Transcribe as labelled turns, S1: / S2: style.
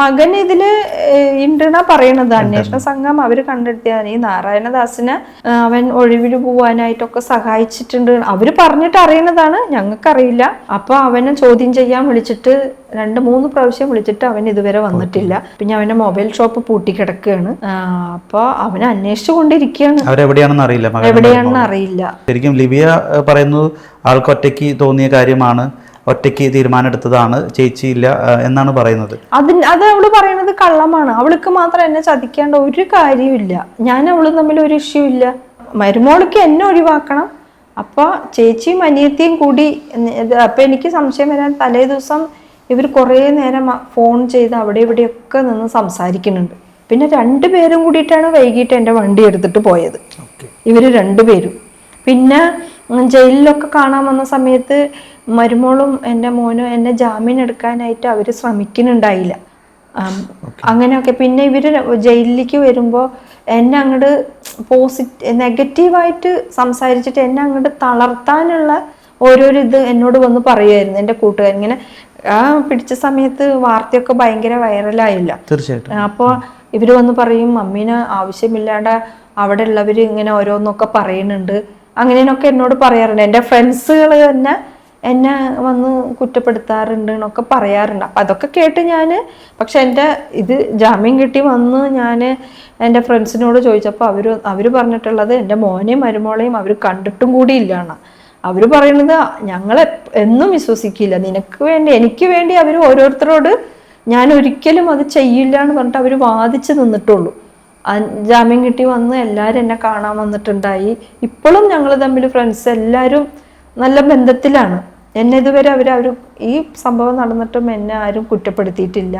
S1: മകൻ ഇതിൽ ഉണ്ടെന്നാ പറയണത്. അന്വേഷണ സംഘം അവർ കണ്ടെത്തിയതാണ്. ഈ നാരായണദാസിനെ അവൻ ഒഴിവിൽ പോവാനായിട്ടൊക്കെ സഹായിച്ചിട്ടുണ്ട്. അവർ പറഞ്ഞിട്ട് അറിയണതാണ്. ഞങ്ങൾക്കറിയില്ല അപ്പൊ അവനെ ചോദ്യം ചെയ്യാൻ വിളിച്ചിട്ട് രണ്ട് മൂന്ന് പ്രാവശ്യം വിളിച്ചിട്ട് അവൻ ഇതുവരെ വന്നിട്ടില്ല. പിന്നെ അവന്റെ മൊബൈൽ ഷോപ്പ് പൂട്ടിക്കിടക്കുകയാണ് കിടക്കുകയാണ് അപ്പൊ അവനെ അന്വേഷിച്ചു കൊണ്ടിരിക്കുകയാണ്
S2: അവരെവിടെയാണെന്ന് അറിയില്ല
S1: എവിടെയാണെന്ന് അറിയില്ല.
S2: ശരിക്കും ലിബിയ പറയുന്നത് ആൾക്കൊറ്റയ്ക്ക് തോന്നിയ കാര്യമാണ്. ഒറ്റയ്ക്ക് തീരുമാനമെടുത്തതാണ് ചേച്ചിയില്ല എന്നാണ് പറയുന്നത്.
S1: അതിന് അത് അവൾ പറയുന്നത് കള്ളമാണ്. അവൾക്ക് മാത്രം എന്നെ ചതിക്കേണ്ട ഒരു കാര്യമില്ല ഞാൻ അവൾ തമ്മിൽ ഒരു ഇഷ്യൂ ഇല്ല. മരുമോൾക്ക് എന്നെ ഒഴിവാക്കണം. അപ്പൊ ചേച്ചിയും അനിയത്തിയും കൂടി അപ്പോൾ അപ്പൊ എനിക്ക് സംശയം വരാൻ തലേ ദിവസം ഇവർ കുറേ നേരം ഫോൺ ചെയ്ത് അവിടെ ഇവിടെയൊക്കെ നിന്ന് സംസാരിക്കുന്നുണ്ട്. പിന്നെ രണ്ടുപേരും കൂടിയിട്ടാണ് വൈകിട്ട് എന്റെ വണ്ടി എടുത്തിട്ട് പോയത്. ഇവർ രണ്ടുപേരും പിന്നെ ജയിലിലൊക്കെ കാണാൻ വന്ന സമയത്ത് മരുമോളും എന്റെ മോനും എന്നെ ജാമ്യം എടുക്കാനായിട്ട് അവർ ശ്രമിക്കുന്നുണ്ടായില്ല. അങ്ങനെയൊക്കെ. പിന്നെ ഇവർ ജയിലിലേക്ക് വരുമ്പോൾ എന്നെ അങ്ങോട്ട് പോസിറ്റ് നെഗറ്റീവായിട്ട് സംസാരിച്ചിട്ട് എന്നെ അങ്ങോട്ട് തളർത്താനുള്ള ഓരോരോ ഇത് എന്നോട് വന്ന് പറയുമായിരുന്നു എന്റെ കൂട്ടുകാർ ഇങ്ങനെ ആ പിടിച്ച സമയത്ത് വാർത്തയൊക്കെ ഭയങ്കര വൈറലായില്ല.
S2: തീർച്ചയായിട്ടും.
S1: അപ്പോൾ ഇവർ വന്ന് പറയും മമ്മീനെ ആവശ്യമില്ലാണ്ട് അവിടെ ഉള്ളവർ ഇങ്ങനെ ഓരോന്നൊക്കെ പറയുന്നുണ്ട്. അങ്ങനെയൊക്കെ എന്നോട് പറയാറുണ്ട്. എന്റെ ഫ്രണ്ട്സുകൾ തന്നെ എന്നെ വന്ന് കുറ്റപ്പെടുത്താറുണ്ട് എന്നൊക്കെ പറയാറുണ്ട്. അപ്പം അതൊക്കെ കേട്ട് ഞാൻ പക്ഷെ എന്റെ ഇത് ജാമ്യം കിട്ടി വന്ന് ഞാൻ എന്റെ ഫ്രണ്ട്സിനോട് ചോദിച്ചപ്പോൾ അവർ അവർ പറഞ്ഞിട്ടുള്ളത് എന്റെ മോനെയും മരുമോളെയും അവർ കണ്ടിട്ടും കൂടി ഇല്ലാണ് അവർ പറയുന്നത് ഞങ്ങൾ എന്നും വിശ്വസിക്കില്ല. നിനക്ക് വേണ്ടി എനിക്ക് വേണ്ടി അവർ ഓരോരുത്തരോട് ഞാൻ ഒരിക്കലും അത് ചെയ്യില്ല എന്ന് പറഞ്ഞിട്ട് അവർ വാദിച്ച് നിന്നിട്ടുള്ളൂ. ജാമ്യം കിട്ടി വന്ന് എല്ലാവരും എന്നെ കാണാൻ വന്നിട്ടുണ്ടായി. ഇപ്പോഴും ഞങ്ങൾ തമ്മിൽ ഫ്രണ്ട്സ് എല്ലാവരും നല്ല ബന്ധത്തിലാണ്. എന്നെ ഇതുവരെ അവർ അവർ ഈ സംഭവം നടന്നിട്ടും എന്നെ ആരും കുറ്റപ്പെടുത്തിയിട്ടില്ല.